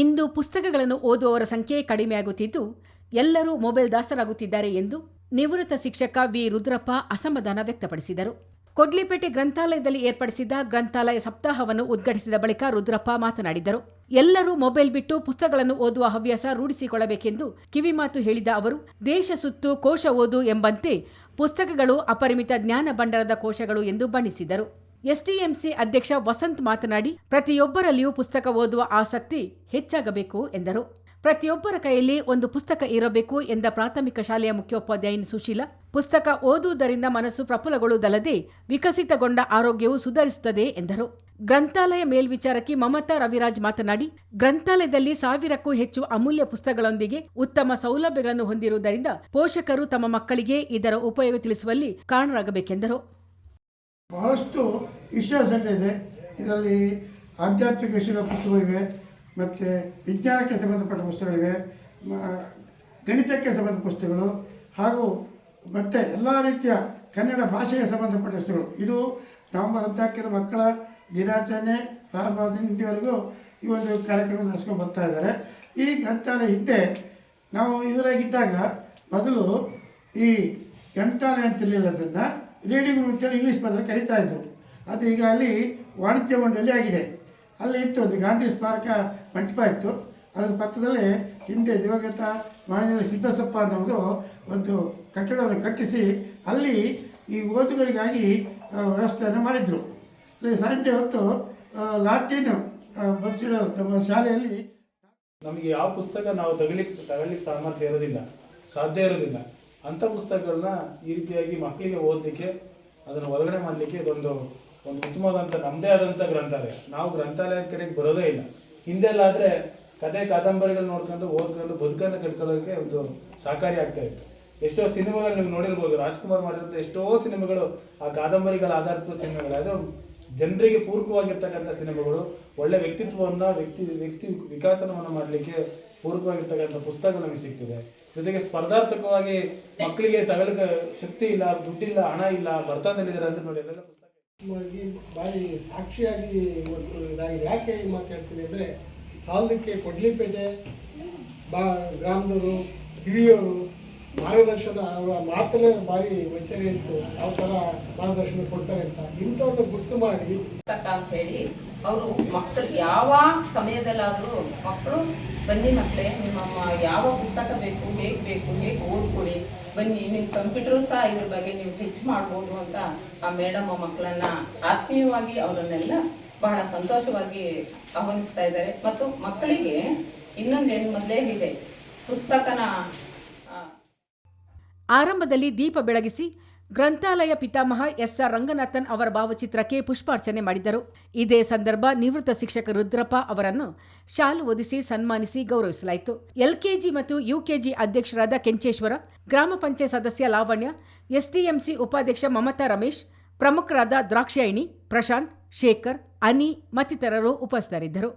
ಇಂದು ಪುಸ್ತಕಗಳನ್ನು ಓದುವವರ ಸಂಖ್ಯೆ ಕಡಿಮೆಯಾಗುತ್ತಿದ್ದು, ಎಲ್ಲರೂ ಮೊಬೈಲ್ ದಾಸರಾಗುತ್ತಿದ್ದಾರೆ ಎಂದು ನಿವೃತ್ತ ಶಿಕ್ಷಕ ವಿ. ರುದ್ರಪ್ಪ ಅಸಮಾಧಾನ ವ್ಯಕ್ತಪಡಿಸಿದರು. ಕೊಡ್ಲಿಪೇಟೆ ಗ್ರಂಥಾಲಯದಲ್ಲಿ ಏರ್ಪಡಿಸಿದ್ದ ಗ್ರಂಥಾಲಯ ಸಪ್ತಾಹವನ್ನು ಉದ್ಘಾಟಿಸಿದ ಬಳಿಕ ರುದ್ರಪ್ಪ ಮಾತನಾಡಿದರು. ಎಲ್ಲರೂ ಮೊಬೈಲ್ ಬಿಟ್ಟು ಪುಸ್ತಕಗಳನ್ನು ಓದುವ ಹವ್ಯಾಸ ರೂಢಿಸಿಕೊಳ್ಳಬೇಕೆಂದು ಕಿವಿಮಾತು ಹೇಳಿದ ಅವರು, ದೇಶ ಸುತ್ತು ಕೋಶ ಓದು ಎಂಬಂತೆ ಪುಸ್ತಕಗಳು ಅಪರಿಮಿತ ಜ್ಞಾನ ಭಂಡಾರದ ಕೋಶಗಳು ಎಂದು ಬಣ್ಣಿಸಿದರು. ಎಸ್ಟಿಎಂಸಿ ಅಧ್ಯಕ್ಷ ವಸಂತ್ ಮಾತನಾಡಿ, ಪ್ರತಿಯೊಬ್ಬರಲ್ಲಿಯೂ ಪುಸ್ತಕ ಓದುವ ಆಸಕ್ತಿ ಹೆಚ್ಚಾಗಬೇಕು ಎಂದರು. ಪ್ರತಿಯೊಬ್ಬರ ಕೈಯಲ್ಲಿ ಒಂದು ಪುಸ್ತಕ ಇರಬೇಕು ಎಂದ ಪ್ರಾಥಮಿಕ ಶಾಲೆಯ ಮುಖ್ಯೋಪಾಧ್ಯಾಯಿನಿ ಸುಶೀಲ, ಪುಸ್ತಕ ಓದುವುದರಿಂದ ಮನಸ್ಸು ಪ್ರಫುಲ್ಲಗೊಳ್ಳುವುದಲ್ಲದೆ ವಿಕಸಿತಗೊಂಡ ಆರೋಗ್ಯವು ಸುಧಾರಿಸುತ್ತದೆ ಎಂದರು. ಗ್ರಂಥಾಲಯ ಮೇಲ್ವಿಚಾರಕಿ ಮಮತಾ ರವಿರಾಜ್ ಮಾತನಾಡಿ, ಗ್ರಂಥಾಲಯದಲ್ಲಿ ಸಾವಿರಕ್ಕೂ ಹೆಚ್ಚು ಅಮೂಲ್ಯ ಪುಸ್ತಕಗಳೊಂದಿಗೆ ಉತ್ತಮ ಸೌಲಭ್ಯಗಳನ್ನು ಹೊಂದಿರುವುದರಿಂದ ಪೋಷಕರು ತಮ್ಮ ಮಕ್ಕಳಿಗೆ ಇದರ ಉಪಯೋಗ ತಿಳಿಸುವಲ್ಲಿ ಕಾರಣರಾಗಬೇಕೆಂದರು ಬಹಳಷ್ಟು ವಿಶ್ವಾಸ ಇದೆ ಇದರಲ್ಲಿ ಆಧ್ಯಾತ್ಮಿಕ ವಿಷಯಗಳ ಪುಸ್ತಕಗಳಿವೆ, ಮತ್ತು ವಿಜ್ಞಾನಕ್ಕೆ ಸಂಬಂಧಪಟ್ಟ ಪುಸ್ತಕಗಳಿವೆ ಗಣಿತಕ್ಕೆ ಸಂಬಂಧ ಪುಸ್ತಕಗಳು, ಹಾಗೂ ಮತ್ತು ಎಲ್ಲ ರೀತಿಯ ಕನ್ನಡ ಭಾಷೆಗೆ ಸಂಬಂಧಪಟ್ಟ ಪುಸ್ತಕಗಳು. ಇದು ನವೆಂಬರ್ ಹದಿನಾಲ್ಕರ ಮಕ್ಕಳ ದಿನಾಚರಣೆ ಪ್ರಾರಂಭದಿಂದವರೆಗೂ ಈ ಒಂದು ಕಾರ್ಯಕ್ರಮ ನಡೆಸ್ಕೊಂಡು ಬರ್ತಾ ಇದ್ದಾರೆ. ಈ ಗ್ರಂಥಾಲಯ ಹಿಂದೆ ನಾವು ಇವರಾಗಿದ್ದಾಗ ಮೊದಲು ಈ ಗ್ರಂಥಾಲಯ ಅಂತಿರಲಿಲ್ಲ ಅದನ್ನು ರೀಡಿಂಗ್ ರೂಮ್ ಅಂತೇಳಿ ಇಂಗ್ಲೀಷ್ ಪದದಲ್ಲಿ ಕರೀತಾ ಇದ್ದರು ಅದು ಈಗ ಅಲ್ಲಿ ವಾಣಿಜ್ಯ ಮಂಡಳಿ ಆಗಿದೆ. ಅಲ್ಲಿ ಇತ್ತು ಒಂದು ಗಾಂಧಿ ಸ್ಮಾರಕ ಮಂಟಪ ಇತ್ತು. ಅದರ ಪಕ್ಕದಲ್ಲಿ ಹಿಂದೆ ದಿವಂಗತ ಮಾನ್ಯ ಸಿದ್ದಸಪ್ಪ ಅನ್ನೋರು ಒಂದು ಕಟ್ಟಡವನ್ನು ಕಟ್ಟಿಸಿ ಅಲ್ಲಿ ಈ ಓದುಗರಿಗಾಗಿ ವ್ಯವಸ್ಥೆಯನ್ನು ಮಾಡಿದರು. ಅಲ್ಲಿ ಸಂಜೆ ಹೊತ್ತು ಲಾಟಿನ್ ಬರ್ಸಿಡೋರು ತಮ್ಮ ಶಾಲೆಯಲ್ಲಿ ನಮಗೆ ಯಾವ ಪುಸ್ತಕ ನಾವು ತಗಲಿಕ್ಕೆ ತಗಲಿಕ್ಕೆ ಸಾಮರ್ಥ್ಯ ಇರೋದಿಲ್ಲ. ಸಾಧ್ಯ ಇರೋದಿಲ್ಲ. ಅಂಥ ಪುಸ್ತಕಗಳನ್ನ ಈ ರೀತಿಯಾಗಿ ಮಕ್ಕಳಿಗೆ ಓದಲಿಕ್ಕೆ, ಅದನ್ನು ಒಳಗಡೆ ಮಾಡಲಿಕ್ಕೆ ಇದೊಂದು, ಒಂದು ಉತ್ತಮವಾದಂಥ ನಮ್ಮದೇ ಆದಂಥ ಗ್ರಂಥಾಲಯ. ನಾವು ಗ್ರಂಥಾಲಯ ಕಡೆಗೆ ಬರೋದೇ ಇಲ್ಲ. ಹಿಂದೆಲ್ಲಾದರೆ ಕತೆ ಕಾದಂಬರಿಗಳು ನೋಡ್ಕೊಂಡು, ಓದ್ಕೊಂಡು, ಬದುಕನ್ನು ಕಟ್ಕೊಳ್ಳೋಕ್ಕೆ ಒಂದು ಸಹಕಾರಿ ಆಗ್ತಾ ಇತ್ತು. ಎಷ್ಟೋ ಸಿನಿಮಾಗಳು ನೀವು ನೋಡಿರ್ಬೋದು, ರಾಜ್ಕುಮಾರ್ ಮಾಡಿರೋಂಥ ಎಷ್ಟೋ ಸಿನಿಮಾಗಳು, ಆ ಕಾದಂಬರಿಗಳ ಆಧಾರಿತ ಸಿನಿಮಾಗಳು. ಅದು ಜನರಿಗೆ ಪೂರಕವಾಗಿರ್ತಕ್ಕಂಥ ಸಿನಿಮಾಗಳು. ಒಳ್ಳೆ ವ್ಯಕ್ತಿತ್ವವನ್ನು, ವ್ಯಕ್ತಿ ವ್ಯಕ್ತಿ ವಿಕಾಸನವನ್ನು ಮಾಡಲಿಕ್ಕೆ ಪೂರಕವಾಗಿರ್ತಕ್ಕಂಥ ಪುಸ್ತಕ ನಮಗೆ ಸಿಗ್ತದೆ. ಜೊತೆಗೆ ಸ್ಪರ್ಧಾತ್ಮಕವಾಗಿ ಮಕ್ಕಳಿಗೆ ತಗೊಳ್ಳಕ್ಕೆ ಶಕ್ತಿ ಇಲ್ಲ ದುಡ್ಡಿಲ್ಲ ಹಣ ಇಲ್ಲ ಬರ್ತದಲ್ಲಿದ್ದಾರೆ ಅಂತ ನೋಡಿ ಎಲ್ಲ ಪುಸ್ತಕ. ಭಾರಿ ಸಾಕ್ಷಿಯಾಗಿ ಇವತ್ತು ಇದಾಗಿದೆ. ಯಾಕೆ ಈ ಮಾತು ಹೇಳ್ತೀನಿ ಅಂದರೆ ಸಾಲದಕ್ಕೆ ಕೊಡ್ಲಿಪೇಟೆ ಬಾ ಗ್ರಾಮದವರು ಹಿರಿಯವರು ಮಾರ್ಗದರ್ಶನ ಅವರ ಮಾತಲ್ಲೇ ಭಾರಿ ವೈಚಾರಿ ಇತ್ತು. ಯಾವ ಥರ ಮಾರ್ಗದರ್ಶನ ಕೊಡ್ತಾರೆ ಅಂತ ಇಂಥವ್ರನ್ನ ಗುರ್ತು ಮಾಡಿ. ಪುಸ್ತಕ ಅಂತ ಹೇಳಿ ಅವರು ಮಕ್ಕಳು ಯಾವ ಸಮಯದಲ್ಲಾದರೂ ಮಕ್ಕಳು ಬನ್ನಿ ಮಕ್ಕಳೇ ನಿಮ್ಮ ಯಾವ ಪುಸ್ತಕ ಬೇಕು ಓದ್ಕೊಳ್ಳಿ ಬನ್ನಿ ನಿಮ್ಮ ಕಂಪ್ಯೂಟರ್ ಸಹ ಇದ್ರ ಬಗ್ಗೆ ನೀವು ಹೆಚ್ಚು ಮಾಡ್ಬೋದು ಅಂತ ಆ ಮೇಡಮ್ ಮಕ್ಕಳನ್ನ ಆತ್ಮೀಯವಾಗಿ ಅವರನ್ನೆಲ್ಲ ಬಹಳ ಸಂತೋಷವಾಗಿ ಆಹ್ವಾನಿಸ್ತಾ ಇದ್ದಾರೆ. ಮತ್ತು ಮಕ್ಕಳಿಗೆ ಇನ್ನೊಂದೇನು ಮೊದಲೇ ಇದೆ. ಪುಸ್ತಕನ ಆರಂಭದಲ್ಲಿ ದೀಪ ಬೆಳಗಿಸಿ ಗ್ರಂಥಾಲಯ ಪಿತಾಮಹ ಎಸ್ಆರ್ ರಂಗನಾಥನ್ ಅವರ ಭಾವಚಿತ್ರಕ್ಕೆ ಪುಷ್ಪಾರ್ಚನೆ ಮಾಡಿದರು. ಇದೇ ಸಂದರ್ಭ ನಿವೃತ್ತ ಶಿಕ್ಷಕ ರುದ್ರಪ್ಪ ಅವರನ್ನು ಶಾಲು ಒದಿಸಿ ಸನ್ಮಾನಿಸಿ ಗೌರವಿಸಲಾಯಿತು. ಎಲ್ಕೆಜಿ ಮತ್ತು ಯುಕೆಜಿ ಅಧ್ಯಕ್ಷರಾದ ಕೆಂಚೇಶ್ವರ, ಗ್ರಾಮ ಪಂಚಾಯತ್ ಸದಸ್ಯ ಲಾವಣ್ಯ ಎಸ್ಟಿಎಂಸಿ ಉಪಾಧ್ಯಕ್ಷ ಮಮತಾ ರಮೇಶ್, ಪ್ರಮುಖರಾದ ದ್ರಾಕ್ಷಾಯಿಣಿ ಪ್ರಶಾಂತ್, ಶೇಖರ್, ಅನಿ ಮತ್ತಿತರರು ಉಪಸ್ಥಿತರಿದ್ದರು.